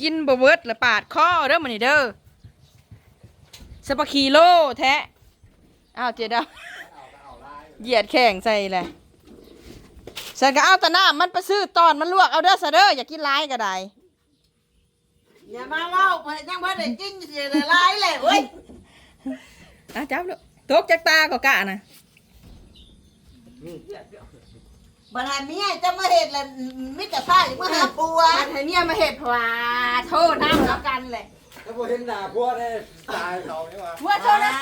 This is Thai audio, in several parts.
กินบ่เบิดละปาดคอเด้อมื้อนี้เด้อสปาคีโลแท้อ้าวเจดาวเหยียดแข่งใส่เลยฉันก็เอาแต่น้ำมันไปซื้อตอนมันลวกเอาเด้อซะเด้ออย่ากินร้ายก็ได้อย่ามาเล่าไปยังบ่ได้กินเสียละลายเลยเว้ยอะจับลูกตกจากตาก็กะนะ บัดหาเมียจะมาเฮ็ดแล้วมิตรภาพมาหาปัวอันให้เมียมาเห็ดว่าโทษน้ำแล้วกันแหละแล้วพอเห็นหน้าพวกได้ตายเขานี่ว่าว่าโทษนะ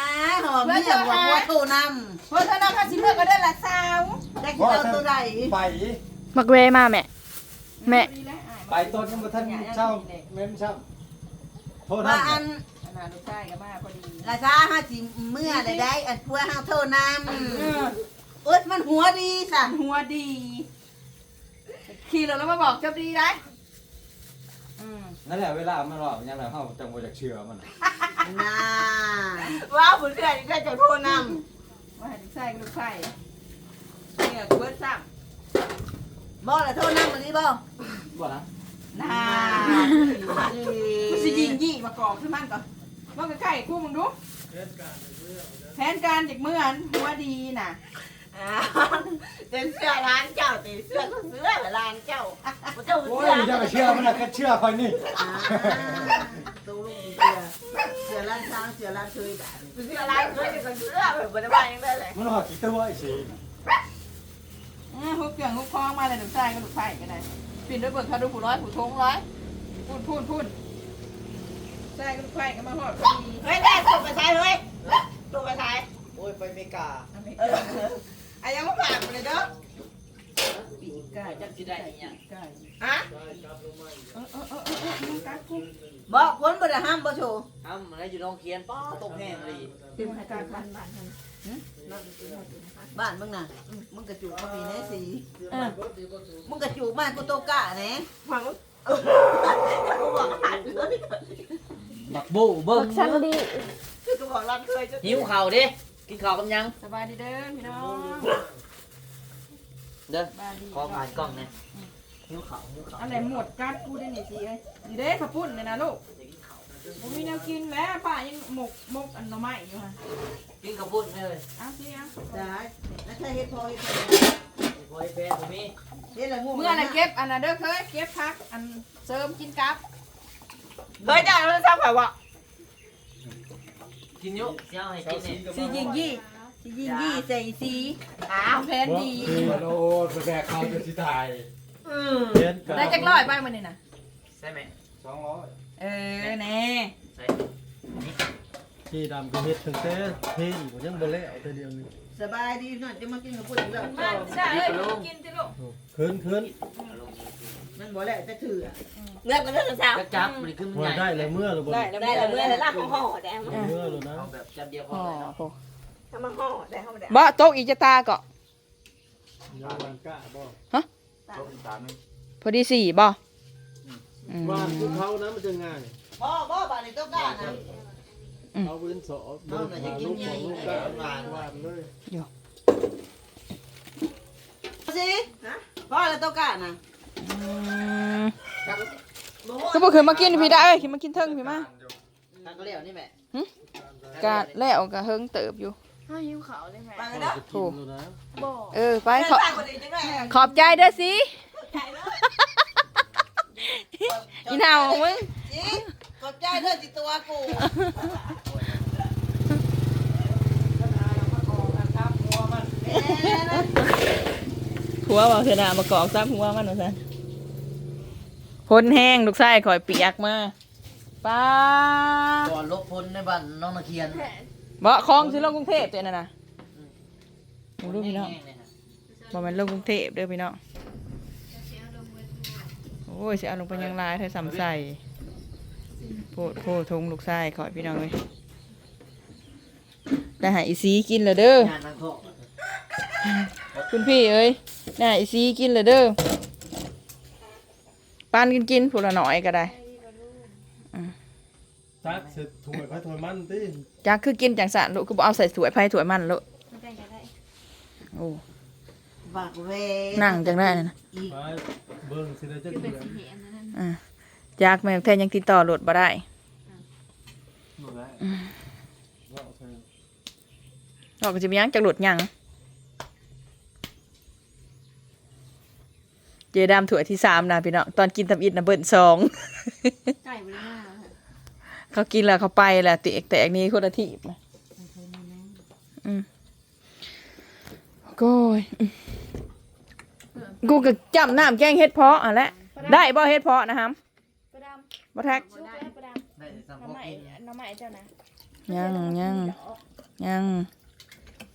หอมเมียบอกว่าตู้น้เพราะถ้าน้ำข้าสิเมื่อก็ได้ละสาวำได้กินเอาตัวใดไปมักเวมาแม่แม่ไปต้นยังบ่ทันเช่าแม่นเช่าโทษนะว่าอันขนาดลูกชายก็มาพอดีราคาห้าสิเมื่อได้ได้อันพัวห้าเท่าน้ำ อุดมันหัวดีสะหัวดี ขี่รถแล้วมาบอกเจ้าดีได้อืมนั่นแหละเวลามันว่ายังไงเฮาจังบ่อยากเชื่อมันน่าว้าวผู้เชื่อนี่ก็จะโทษน้ว่าให้ลูกชายกับลูกชายเนี่ยเบิร์ดซ้ำบ่ละโทษน้ำมันนี้บ่บ่นะำน่ามันสิยิงยี่มากอกขึ้นมันก่อนว่าใกล้ๆคู่มึงดูแผนการจากเมื่อนหัวดีน่ะ เป็นเสื้อร้านเจ้าตีเสื้อก็เสื้อร้านเจ้าเจ้าโอ้ยเสื้อจะไปเชื่อมันน่ะก็เชื่อคอยนี่ตู้ลุงเสื้อเสื้อร้านช้างเสื้อร้านเคยแบบเสื้อร้านเคยจะเป็นเสื้อแบบบริวารยังได้เลยมันว่ากี่ตัวไอ้สิอืมฮุบเกี่ยงฮุบคล้องมาเลยลูกชายกับลูกชายกันเลยปิ่นด้วยเบิกเขาดูผู้ร้อยผู้ทงร้อยพูดพูดพูดชายกับลูกชายก็มาหอดพอดีเฮ้ยแม่ตัวไปใช้เฮ้ยตัวไปใช้โอ้ยไปอเมริกา เออ ไอ้ยังไม่ผ่านเลยเด้อปีกไก่จักสิได้อีหยังไก่ฮะเออเออเออเออเออมันกัดกูบอกคนบ่ได้ห้ามบ่โชว์ทำอะไรอยู่โรงเรียนป้อตกแห้งเลยเป็นให้การพันบาทบ้านมึงน่ะมึงกระจูกมาปีไหนสีเออมึงกระจูกมากกูโตกะแหน่ฟังกูบอกหันเลยบักบูเบิ้งฉันดีกูบอกร้านเคยจะหิวข่าวดิ กินข่าวกันยังสบายดีเด้อพี่น้องเด้อสบายดีขอผ่านกล้องนะหิวข่าวหิวข่าวอะไรหมดกัดกูได้นี่สิเอ้ยดีเด้ขับปุ่นเลยนะลูกผมมีแนวกินแล้วป้ายังหมกหมกอันหน่อไม้อยู่ฮะกินข้าวปุ้นเลยเอาสิเอาได้แล้วถ้าเฮ็ดพอเฮ็ดพอยแพ้ตรงนี้เฮ็ดละงูเมื่อน่ะเก็บอันน่ะเด้อเคยเก็บพักอันเสริมกินกับเฮ้ยได้แล้วทราบข่าวว่า กินอยุเจ้าให้กินเนี่ยสียิงยี่สียิงยี่ใส่สีอ้าวแพนดีคือมันโอ้แสดงเขาจะสิตายอืมเห็นกันได้จักร้อยไปมันนี่น่ะใช่ไหม200เออแน่ใช่ที่ดำก็เฮ็ดตั้งแต่เพลงผมยังบ่แล้วแต่เดียวนี้สบายดีหน่อยจะมากินกับพูดอีกแล้วมาใช่เอ้ยกินสิลูกเคินเคินเอาลงนี้ มันบ่แล้วจะถือเลือกกันเรื่องสาวจับจับมันขึ้นมันว่าใหญ่ได้แล้วเมื่อหรือบ่ได้ได้แล้วได้ละเมื่อละลากของห่อแดงเมื่อแล้วนะเอาแบบจับเดียวพออ๋อเลยเนาะโหถ้ามาห่อแดงเข้ามาแดงบ่ตกอีกจะตาเกาะยังวันกะบ่ต้มตาลนึงพอดีสี่บ่อืมว่านคือเขานะมันจะง่ายบ่บ่บาดนี้ต้องการนะเอาเว้นสอบเอาหน่อยจะกินลูกใหญ่ของลูกกะหวานหวานเลยสิพ่อแล้วต้องการนะอื มก็บ่เคยมากินพี่ได้เอ้ยขึ้นมากินเทิงพี่มาทางก็เลี้ยวนี่แม่กะแล้วกะเฮิงเติบอยู่ไปกันเด้อถูกแล้วนะเออไปไปขอไปคนอื่นจังได๋ขอบใจเด้อสิอีหนาวมึงจิขอบใจเด้อที่ตัวกูหัวบ่เถอะนะมากอกซับหัวมันว่าซั่น พ้นแห้งลูกชายข่อยเปียกมาป้าก่อนลบพลในบ้านน้องนาเคียนบ่คลองสิลงกรุงเทพตัวนั่นน่ะโอ้ดูพี่น้องแห้งๆเลยฮะบ่แม่นลงกรุงเทพเด้อพี่น้องโอ้ยสิเอาลงไปยังลายเธอสำใส่โพดโพดทงลูกชายข่อยพี่น้องเอ้ยได้หาอีซีกินแล้วเด้องานทางโทษคุณพี่เอ้ยน่าอีซีกินเลยเด้อ ปานกินกินผู้ละหน่อยก็ได้ตักเสร็จถ้วยไปถ้วยมันติจักคือกินจังสันลูกคือบ่เอาใส่ถ้วยไผ่ถ้วยมันลูกโอ้บักเวนั่งจังได้นะอีกไปเบิ่งสิได้จักเดือนอ่าจากแม่แทนยังติดต่อรถบ่ได้หมดแล้วว่าเอาเธอเราก็จะมีหยังจากรถหยัง จดามถั่วยที่สามนะพี่น้องตอนกินทำอิดนะเบิ่นสองไก่บริมาค่ะเขากินแล้วเขาไปแหละติเอกแตกนี้คนละทีบนะอืมก็อืมกูก็จำน้ำแกงเฮ็ดเพาะอะแหละได้บ่เฮ็ดเพาะนะครับประดามบ่แท็กชุบแล้วประดามได้แต่ซ้ำพน้ำวกใหม่กินน้ำใหม่เจ้านะยังยังยัง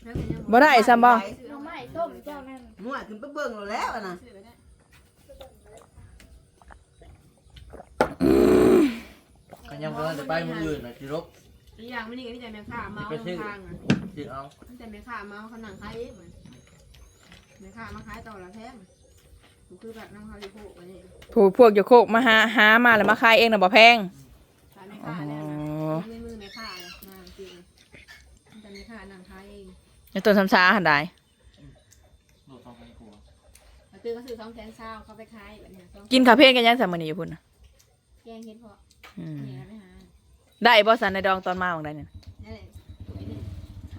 แล้วเป็นยังบ่ได้ซ้ำบ่น้ำใหม่ต้มเจ้านั่นมั่วขึ้นไปเบิ่งเราแล้วอะ นะก็ยังบ่ทันจะไปมื้ออื่นน่ะสิรบอีกอย่างไม่นี่ก็พี่ใจแม่ข้าเมาไปซื้อทางอะสิเอาพี่ใจแม่ข้าเมาเขาหนังขายเองเหมือนแม่ข้ามาขายต่อละแท่งกูคือแบบน้ำเขาที่โผล่กันนี่ผู้พวกโยโคกมาหาหามาแล้วมาขายเองน่ะบ่แพงขายแม่อ๋อข้าแล้วนะมือมือแม่ข้าเลยมาจริงพี่ใจแม่ข้าหนังขายเองในต้นสำซาหันได้โลด2,000กว่ามาตื้อก็ซื้อสองแสนเศร้าเขาไปขายแบบเนี้ยสองกินข้าวเพลนกันยังสามมื้อนี้อยู่พุ่นน่ะแกงเห็ดเพาะ อืมนี่นะไม่หาได้บ่สันในดองตอนมาของได้เนี่ยนั่นแหละสวยนี่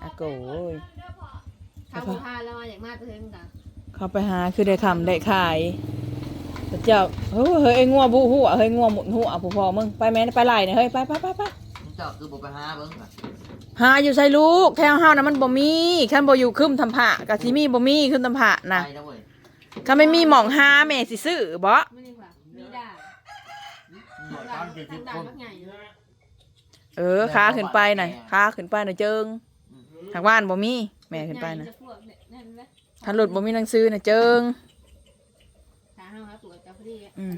อาโกยข้าวผู้พาแล้วมาอยากมาตัวเองกันเขาไปหาคือได้คำได้ขายพระเจ้าเฮ้ยเฮ้ยไอ้งัวบูหัวเฮ้ยงัวหมุนหัวผู้พอมึงไปแม่นไปไล่เนี่ยเฮ้ยไปไปไปไปมึงเจ้าคือบ่ไปหาเบิ่งน่ะหาอยู่ใส่ลูกแถวเฮานะมันบ่มีคันบ่อยู่คึมทำผ้ากะสิมีบ่มีคึมทำผ้านะไปนะเว้ย คันไม่มีหม่องหาแม่สิซื้อบ่ไม่ได้ว่ามีด่า หน่วย ด่า ตาม เจ็ดสิบด่าคนมักใหญ่เลยเออขาขึ้นไปน่ะขาขึ้นไปน่ะเจิงทางบ้านบ่มี แม่ขึ้นไปน่ะจะพวกเนี่ยนั่นแหละถ้ารถบ่มีหนังสือน่ะเจิงถ้าห้าหาตัวจะพอดีอืม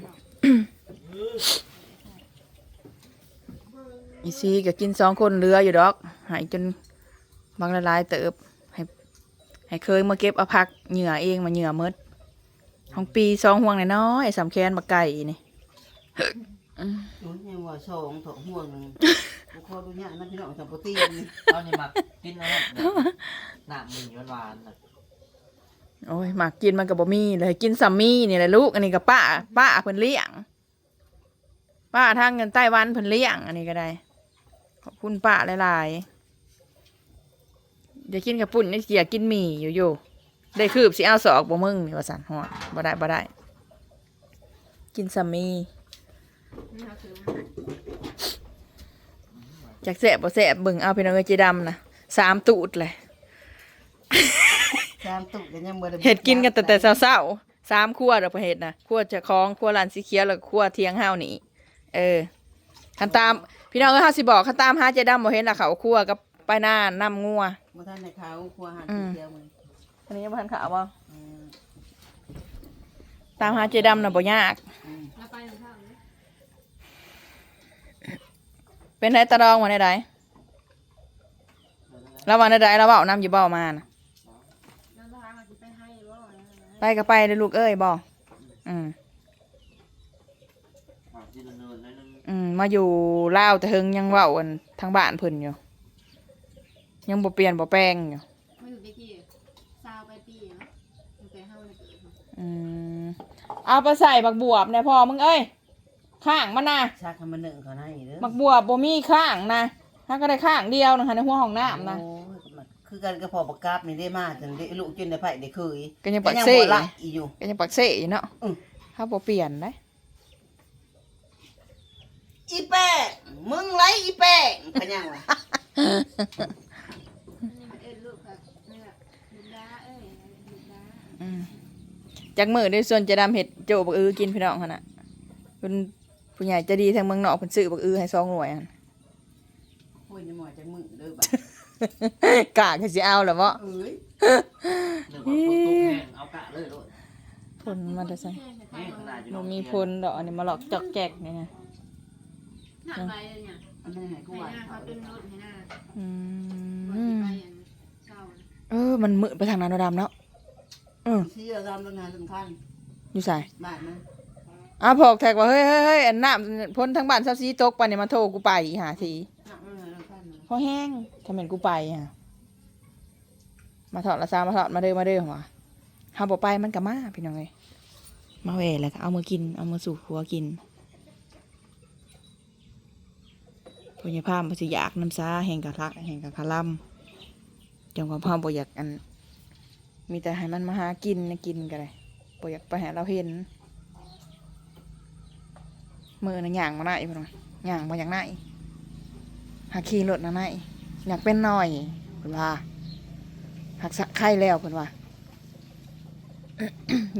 อีซีก็กินสองคนเหลืออยู่ดอก หายจนบางละลายเติบ ให้ให้เคยมาเก็บเอาพักเหงื่อเองมาเหงื่อหมดของปีสองห่วงน้อยๆสามแคนมาไก่นี่ นู้นยังว่าสองถองห่วงหนึงกูขอดูเนี่ยนั่นพี่น้องสัมปตีนเอานี่มากินนะเนี่ยน้ำมึงหวานๆน่ะโอ้ยหมากกินมันกับบ่มีเลยกินซัมมี่นี่แหละลูกอันนี้กับป้า ป้าเพิ่นเลี้ยง ป้าทางเงินไต้หวันเพิ่นเลี้ยง อันนี้ก็ได้ ขอบคุณป้าหลายๆอย่ากินกับปุ่นนี่อย่ากินหมี่อยู่อยู่ได้คืบสิเอาสอกบ่มึงนี่ว่าสันหัวบ่ได้บ่ได้ กินซัมมี่นี่เขาถือ จากแสบบ่แสบเบิ่งเอาพี่น้องเอ้ยเจดำนะสามตูดเลยสามตุกกันยังบ่ได้เห็ดกินกันแต่แต่เช้าๆสามครัวเด้อประเฮ็ดนะครัวเจะคล้าของครัวร้านสีเขียวแล้วก็ครัวเทียงเฮานี่เออคันตาม พี่น้องเอ้ยเฮาสิบอกคันตามหาเจดำบ่เห็นละเขาครัวกับไปหน้าน้ำงัวบ่ทันในเขาครัวหาอืสีมเขียวมึงอันนี้ยังบ่ทันขาวบ่อืมตามหาเจดำน่ะบ่ยากอืมแล้วไปหนึ่งเท่านี้ เป็นไดตะดองว่าได้ใดแล้ววันได้ใดเราเว้าน้ำอยู่เบ้ามาน่ะนั่นทางอาจจะไปให้หรือว่าอะไรนะไปก็ไปเด้อลูกเอ้ยบ่อืมอะที่ดำเนินหน่อยนึงอืมมาอยู่ลาวแต่เฮิงยังเว้าอันทางบ้านเพิ่นอยู่ ยังบ่เปลี่ยนบ่แปลงอยู่ไม่ถึงได้กี่ซาวไปปีเนาะตั้งแต่ห้าวันเกิดอืมเอาไปใส่บักบวบเนี่ยพ่อมึงเอ้ย ข้างมันนะชักให้มันหนึ่งเขาให้เด้อบักบวบบ่มีข้างนะถ้าก็ได้ข้างเดียวนะคะในหัวห้องน้ำนะโอ้ยก็มันคือกันกับพ่อบักกราบนี่ได้มาจนได้ลูกจนได้ไผได้เคยก็ยังปักยังเซ่บ่ละอีอยู่ ก็ยังปักเซ่อยู่เนาะอืม ถ้าบ่เปลี่ยนได้อีแป้งมึงไรอีแป้งพะยังวะนี่มันเอ็นลูกค่ะนี่แหละลูกดาเอ้ยลูกดาอืมจากมือได้ส่วนจะดำเห็ดโจบักอือกินพี่น้องหั่นน่ะคุณ ผู้ใหญ่ใจะดีทางเมืองนอกเพิ่นซื้อบักอือให้สองหน่วยหั่นโอ้ยนี่หมอจังมึงเด้อบัดกะก็สิเอาล่ะบ่เอ้ยเรื่องของคนตุ้งแห้งเอากะเลยโลดผลมันจะใส่แห้งแต่แห้งขนาดอยู่บ่เนาะมีผลดอกอันนี้มาหลอกจอกแจกนี่นะหน้าไปเลยเนี่ยอันนั้นให้กูให้ไหวหน้าเขาเขาเป็นรถให้หน้าอืก่อนที่มไปอันเศร้าเออ มันมืดไปทางนั้นเนาะดำเนาะเออเสียตามต้นงานสำคัญอยู่ใส่บ้านมัน อ้าวพอกแท็กว่าเฮ้ยเฮ้ยเฮ้ยอันน้ำพ้นทั้งบ้านเศร้าซีตกไปเนี่ยมาโทรกูไปอีหาทีหนักมันเลยสำคัญนะพอแห้งทำเป็นกูไปอะมาถอดละซามาถอดมาเด้อมาเด้อหัวหาบ่ไปมันก็มาพี่น้องเอ้ยมาเวแล้วก็เอามือกินเอามือสู่หัวกินปุญญาภาพมันสิอยากน้ำซาแห่งกะละแห่งกะคาลัมจังความภาพบ่อยากอัน มีแต่ให้มันมาหากินนะกินกันเลยบ่อยากไปหาเราเห็น มือน่ะย่างมาได้พ่นว่าย่างมาอย่างไหนหาขี่รถนะไหนอยากเป็นหน่อยเพิ่นว่าหักสะไข่แล้วเพิ่นว่า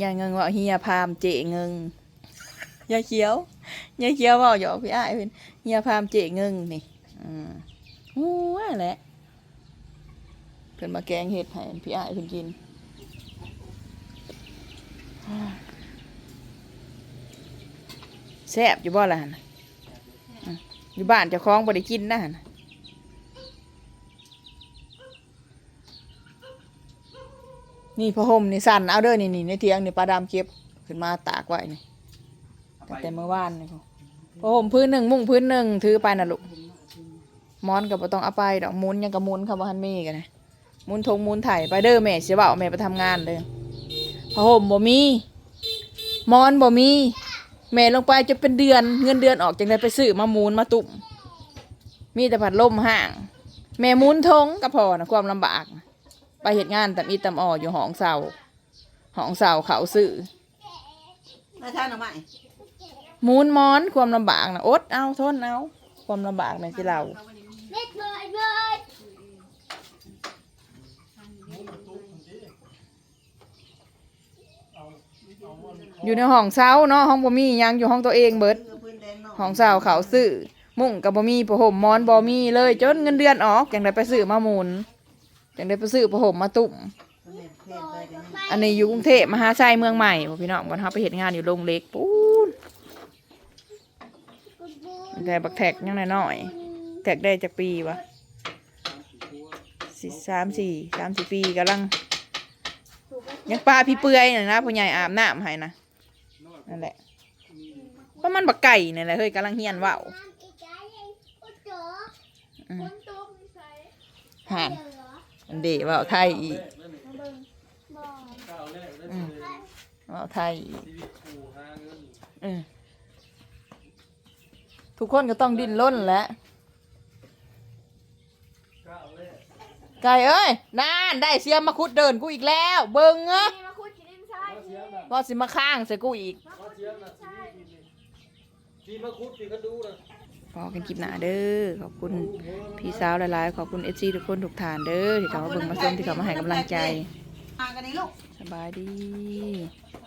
ยายเงิงว่าเฮียพามเจเงิงยายเขียวยายเขียวเว่าหยอกพี่อ้ายเพิ่นเฮียพามเจเงิงนี่อืมโอ้ยแหละเพิ่นมาแกงเห็ดให้พี่อ้ายเพิ่นกิน แซ่บอยู่บ่ล่ะนะอยู่บ้านเจ้าของบ่ได้กินนะนะนี่พระห่มนี่สั่นเอาเด้อนี่นี่ในเตียงนี่ปลาดำเก็บขึ้นมาตากไว้นี่ตั้งแต่เมื่อวานนี่พ่อพะห่มพื้นหนึ่งมุ้งพื้นหนึ่งถือไปน่ะลูกมอนก็บ่ต้องเอาไปดอกมุนยังกับมุนค่ะบ่ทันมีกันนะมุนทงมุนไถไปเด้อแม่สิเว้าแม่ไปทำงานเด้อพระห่มบ่มีมอนบ่มี แม่ลงไปจะเป็นเดือนเงินเดือนออกจังได้ไปซื้อมาหมูนมาตุ่มมีแต่ผัดลมห่าง แม่หมุนทงก็พอนะความลำบากนะไปเหตุงานแต่มีตำอ่ออยู่ห้องเสาห้องเสาเขาซื้อได้ท่านหรือไม่หมูนมอนความลำบากนะอดเอาทนเอาความลำบากในที่เรา อยู่ในห้องเสาเนาะห้องบ่มีหยังอยู่ห้องตัวเองเบิดเพื่องเนาะของสาวเขาซื้อมุ่งกับบ่มีผ้าห่มมอนบ่มีเลยจนเงินเดือนออกจังได้ไปซื้อมาหมุนจังได้ไปซื้อผ้าห่มมาตุ่มอันนี้อยู่กรุงเทพมหาชัยเมืองใหม่พี่น้องบ่เฮาไปเฮ็ดงานอยู่โรงเล็กปูนแต่บักแท็กยังน้อยๆแท็กได้จักปีวะสิสามสี่สามสี่ปีกำลังยังปลาพี่เปื่อยน่ะนะผู้ใหญ่อาบน้ำให้นะ นั่นแหละเพราะมันบักไก่นี่แหละเฮ้ยกำลังเฮียนว่าวอืมห่านอันเดว่าวไทยอีกอืมว่าวไทยอีกอืมทุกคนก็ต้องดิ้นร่นแหล้วไก่เอ้ยนานได้เสียมมาคุดเดินกูอีกแล้ว เบิ่งเอ้ว่าสิมาข้างใส่กูอีก ที่มาคุดที่เขาดูนะ พอกันคลิปหน้าเด้อขอบคุณพี่สาวหลายๆ ขอบคุณเอซีทุกคนทุกฐานเด้อที่เขามาเบิ่งมาชมที่เขามาให้กำลังใจห่างกันนี่ลูก สบายดีเ